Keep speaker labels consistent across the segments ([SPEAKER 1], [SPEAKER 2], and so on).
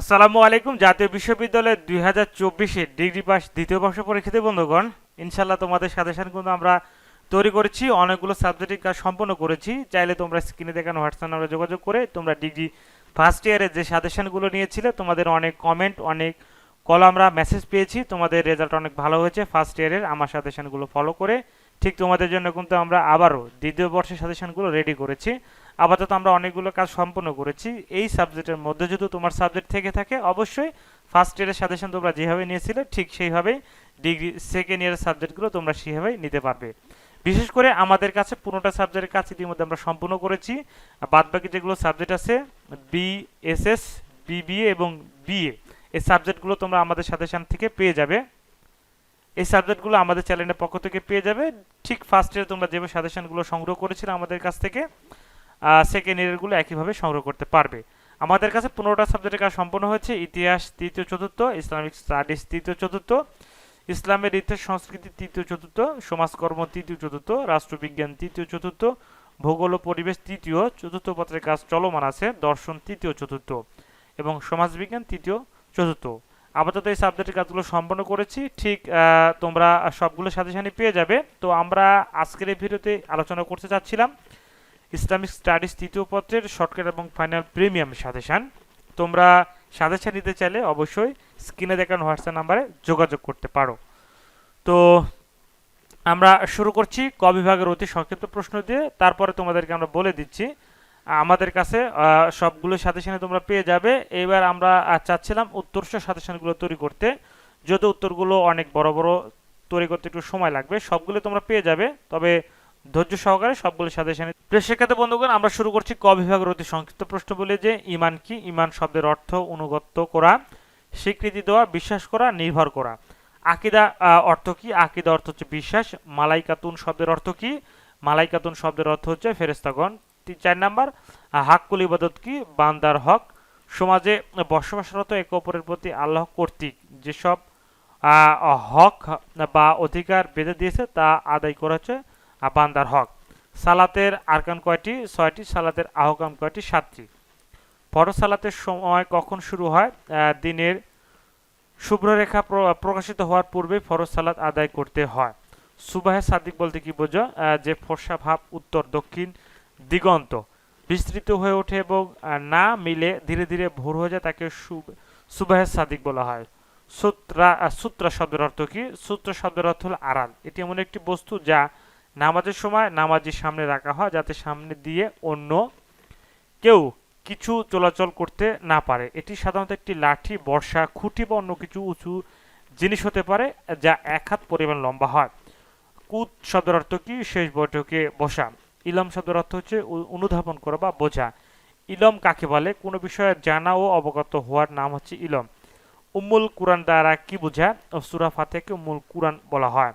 [SPEAKER 1] আসসালামু আলাইকুম, জাতীয় বিশ্ববিদ্যালয়ের দুই হাজার চব্বিশে ডিগ্রি পাস দ্বিতীয় বর্ষ পরীক্ষার্থী বন্ধুগণ। ইনশাল্লাহ তোমাদের সাজেশন কিন্তু আমরা তৈরি করেছি, অনেকগুলো সাবজেক্টের কাজ সম্পন্ন করেছি। চাইলে তোমরা স্ক্রিনে দেখানো হোয়াটসঅ্যাপ নাম্বারে যোগাযোগ করে তোমরা ডিগ্রি ফার্স্ট ইয়ারের যে সাজেশনগুলো নিয়েছিলে, তোমাদের অনেক কমেন্ট অনেক কল আমরা মেসেজ পেয়েছি। তোমাদের রেজাল্ট অনেক ভালো হয়েছে ফার্স্ট ইয়ারের আমার সাজেশনগুলো ফলো করে। ঠিক তোমাদের জন্য কিন্তু আমরা আবারও দ্বিতীয় বর্ষের সাজেশনগুলো রেডি করেছি। আপাতত আমরা অনেকগুলো কাজ সম্পন্ন করেছি। এই সাবজেক্টের মধ্যে যদি তোমার সাবজেক্ট থেকে থাকে, অবশ্যই ফার্স্ট ইয়ারের সাজেশন তোমরা যেভাবে নিয়েছিলে, ঠিক সেইভাবেই ডিগ্রি সেকেন্ড ইয়ারের সাবজেক্টগুলো তোমরা সেভাবেই নিতে পারবে। বিশেষ করে আমাদের কাছে পুরোটা সাবজেক্টের কাজ ইতিমধ্যে আমরা সম্পূর্ণ করেছি। বাদ বাকি যেগুলো সাবজেক্ট আছে বিএসএস বিবিএ এবং বিএ এই সাবজেক্টগুলো তোমরা আমাদের সাজেশন থেকে পেয়ে যাবে। এই সাবজেক্টগুলো আমাদের চ্যানেলের পক্ষ থেকে পেয়ে যাবে। ঠিক ফার্স্ট ইয়ারে তোমরা যেভাবে সাজেশনগুলো সংগ্রহ করেছিলে আমাদের কাছ থেকে সেকেন্ড ইয়ারগুলো একইভাবে সংগ্রহ করতে পারবে। আমাদের কাছে পনেরোটা সাবজেক্টের কাজ সম্পন্ন হয়েছে, ইতিহাস তৃতীয়, চতুর্থ, ইসলামিক স্টাডিজ তৃতীয়, চতুর্থ, ইসলামের ইতিহাস, সংস্কৃতি তৃতীয়, চতুর্থ, সমাজকর্ম তৃতীয়, চতুর্থ, রাষ্ট্রবিজ্ঞান তৃতীয়, চতুর্থ, ভূগোল ও পরিবেশ তৃতীয়, চতুর্থ পত্রের কাজ চলমান আছে, দর্শন তৃতীয়, চতুর্থ এবং সমাজবিজ্ঞান তৃতীয়, চতুর্থ। আপাতত এই সাবজেক্টের কাজগুলো সম্পন্ন করেছি, ঠিক তোমরা সবগুলো সাথে সাথে পেয়ে যাবে। তো আমরা আজকের এই ভিডিওতে আলোচনা করতে চাচ্ছিলাম ইসলামিক স্টাডিজ তৃতীয় পত্রের শর্টকাট এবং ফাইনাল প্রিমিয়াম সাজেশন তোমরা সাজেশন নিতে চাইলে অবশ্যই স্ক্রিনে দেখানো হোয়াটসঅ্যাপ নাম্বারে যোগাযোগ করতে পারো। তো আমরা শুরু করছি ক বিভাগের অতি সংক্ষিপ্ত প্রশ্ন দিয়ে। তারপরে তোমাদেরকে আমরা বলে দিচ্ছি। আমাদের কাছে সবগুলো সাজেশনে তোমরা পেয়ে যাবে। এবার আমরা চাচ্ছিলাম উত্তরস সাজেশনগুলো তৈরি করতে। যদিও উত্তরগুলো অনেক বড় বড়, তৈরি করতে একটু সময় লাগবে। সবগুলো তোমরা পেয়ে যাবে। তবে ধৈর্য সহকারে সবগুলো সাজেশন প্রিয় শিক্ষার্থী বন্ধুগণ, আমরা শুরু করছি ক বিভাগের অতি সংক্ষিপ্ত প্রশ্ন বলে যে, ইমান কি? ইমান শব্দের অর্থ অনুগত্য করা, স্বীকৃতি দেওয়া, বিশ্বাস করা, নির্ভর করা। আকিদা অর্থ কি? আকিদা অর্থ হচ্ছে বিশ্বাস। মালাইকাতুন শব্দের অর্থ কি? মালাইকাতুন শব্দের অর্থ হচ্ছে ফেরেস্তাগণ তিন চার নাম্বার হাক্কুল ইবাদত কি? বান্দার হক। সমাজে বসবাসরত একে অপরের প্রতি আল্লাহ কর্তৃক যেসব হক বা অধিকার বেঁধে দিয়েছে, তা আদায় করা হচ্ছে। বান্দার হক। সালাতের আরকান কয়টি? ছয়টি। সালাতের আহকাম কয়টি? সাতটি। ফরজ সালাতের সময় কখন শুরু হয়? দিনের শুভ্ররেখা প্র- প্রকাশিত হওয়ার পূর্বে ফরজ সালাত আদায় করতে হয়। সুবাহে সাদিক বলতে কি বোঝো? যে ফর্সা ভাব উত্তর, দক্ষিণ, দিগন্ত। বিস্তৃত হয়ে ওঠে এবং না মিলে ধীরে ধীরে ভোর হয়ে যায় তাকে সুবাহে সাদিক বলা হয়। সূত্রা সূত্রা শব্দের অর্থ কি? সূত্র শব্দের অর্থ হল আড়াল। এটি এমন একটি বস্তু যা নামাজের সময় নামাজির সামনে রাখা হয় যাতে সামনে দিয়ে অন্য কেউ কিছু চলাচল করতে না পারে। এটি সাধারণত একটি লাঠি বর্ষা খুঁটি বা অন্য কিছু উঁচু জিনিস হতে পারে, যা এক হাত পরিমাণ লম্বা হয়। কুত শব্দের অর্থ কি? শেষ বৈঠকে বসা। ইলম শব্দের অর্থ হচ্ছে অনুধাবন করা বা বোঝা। ইলম কাকে বলে? কোনো বিষয়ে জানা ও অবগত হওয়ার নাম হচ্ছে ইলম। উম্মুল কুরআন দ্বারা কি বোঝা সুরা ফাতেকে উম্মুল কুরআন বলা হয়।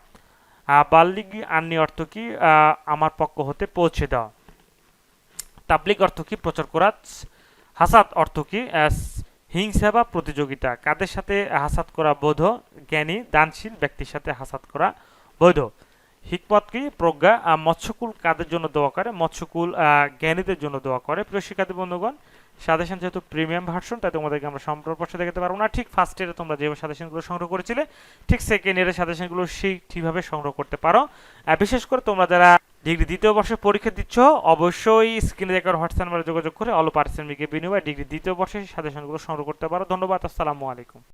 [SPEAKER 1] বাল্লিগি আন্নি অর্থ কি আমার পক্ষ হতে পৌঁছে দেওয়া। তাবলিক অর্থ কি, প্রচার করা। হাসাত অর্থ কি হিংসা বা প্রতিযোগিতা। কাদের সাথে হাসাত করা বৈধ? জ্ঞানী, দানশীল ব্যক্তির সাথে হাসাত করা বৈধ। হিকমত কি প্রজ্ঞা মৎস্যকুল কাদের জন্য দোয়া করে? মৎস্যকুল জ্ঞানীদের জন্য দোয়া করে। প্রিয় শিক্ষার্থী বন্ধুগণ, সাজেশন যেহেতু প্রিমিয়াম ভার্সন, তাই তোমাদেরকে আমরা সম্পর্ক দেখাতে পারব না। ঠিক ফার্স্ট ইয়ারে তোমরা যেভাবে সাজেশনগুলো সংগ্রহ করেছিলে, ঠিক সেকেন্ড ইয়ারের সাজেশনগুলো সেই ঠিকভাবে সংগ্রহ করতে পারো। বিশেষ করে তোমরা যারা ডিগ্রি দ্বিতীয় বর্ষে পরীক্ষা দিচ্ছ, অবশ্যই স্ক্রিনে দেখার হোয়াটসঅ্যাপ নাম্বারে যোগাযোগ করে অল পারিশ্রমিকের বিনিময়ে ডিগ্রি দ্বিতীয় বর্ষের সাজেশনগুলো সংগ্রহ করতে পারো। ধন্যবাদ, আসসালামু আলাইকুম।